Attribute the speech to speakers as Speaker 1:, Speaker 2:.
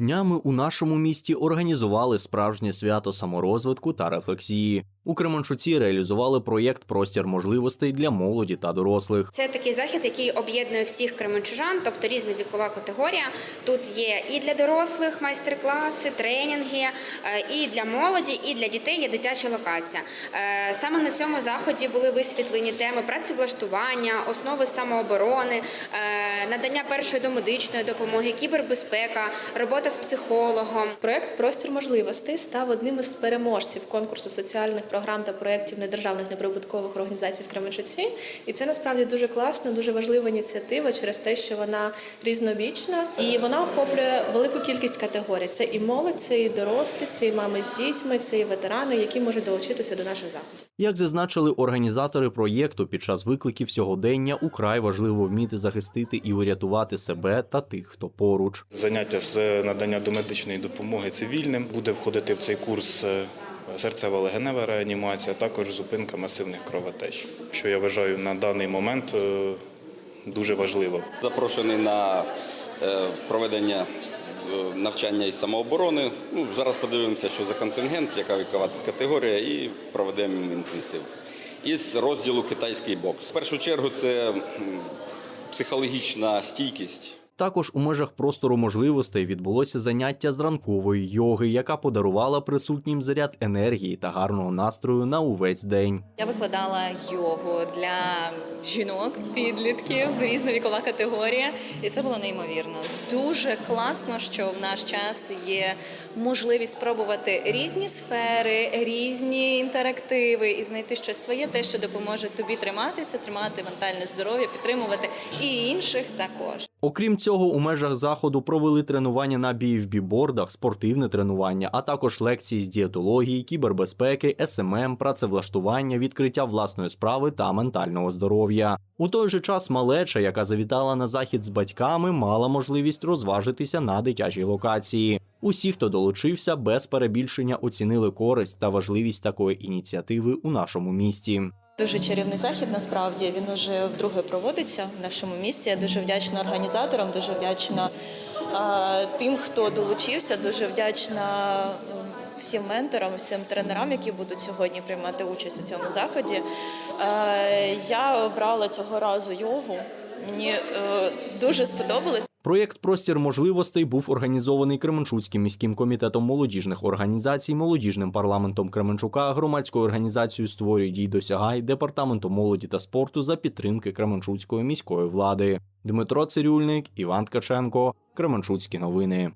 Speaker 1: Днями у нашому місті організували справжнє свято саморозвитку та рефлексії. У Кременчуці реалізували проєкт Простір можливостей для молоді та дорослих.
Speaker 2: Це такий захід, який об'єднує всіх кременчужан, тобто різна вікова категорія. Тут є і для дорослих майстер-класи, тренінги, е, і для молоді, і для дітей є дитяча локація. Е, Саме на цьому заході були висвітлені теми працевлаштування, основи самооборони, е, надання першої домедичної допомоги, кібербезпека, робота з психологом.
Speaker 3: Проект Простір можливостей став одним із переможців конкурсу соціальних програм та проєктів недержавних неприбуткових організацій в Кременчуці. І це насправді дуже класна, дуже важлива ініціатива через те, що вона різнобічна і вона охоплює велику кількість категорій. Це і молодь, це і дорослі, це і мами з дітьми, це і ветерани, які можуть долучитися до наших заходів.
Speaker 1: Як зазначили організатори проєкту, під час викликів сьогодення украй важливо вміти захистити і урятувати себе та тих, хто поруч.
Speaker 4: Заняття з надання домедичної допомоги цивільним буде входити в цей курс е, серцево-легенева реанімація, а також зупинка масивних кровотеч, що я вважаю на даний момент е, дуже важливо.
Speaker 5: Запрошений на е, проведення е, навчання із самооборони. Ну, зараз подивимося, що за контингент, яка вікова категорія, і проведемо інтенсив. Із розділу китайський бокс. В першу чергу це психологічна стійкість.
Speaker 1: Також у межах простору можливостей відбулося заняття з ранкової йоги, яка подарувала присутнім заряд енергії та гарного настрою на увесь день.
Speaker 6: Я викладала йогу для жінок, підлітків, різна вікова категорія, і це було неймовірно. Дуже класно, що в наш час є можливість спробувати різні сфери, різні інтерактиви і знайти щось своє, те, що допоможе тобі триматися, тримати ментальне здоров'я, підтримувати і інших також.
Speaker 1: Окрім цього, у межах заходу провели тренування на BFB-бордах, спортивне тренування, а також лекції з дієтології, кібербезпеки, СММ, працевлаштування, відкриття власної справи та ментального здоров'я. У той же час малеча, яка завітала на захід з батьками, мала можливість розважитися на дитячій локації. Усі, хто долучився, без перебільшення оцінили користь та важливість такої ініціативи у нашому місті.
Speaker 3: Дуже чарівний захід. Насправді він уже вдруге проводиться в нашому місті. Я дуже вдячна організаторам, дуже вдячна е, тим, хто долучився. Дуже вдячна всім менторам, всім тренерам, які будуть сьогодні приймати участь у цьому заході. Е, я обрала цього разу йогу. Мені е, дуже сподобалось.
Speaker 1: Проєкт Простір можливостей був організований Кременчуцьким міським комітетом молодіжних організацій, молодіжним парламентом Кременчука, громадською організацією «Створюй дій досягай, департаментом молоді та спорту за підтримки Кременчуцької міської влади. Дмитро Цирюльник, Іван Ткаченко, Кременчуцькі новини.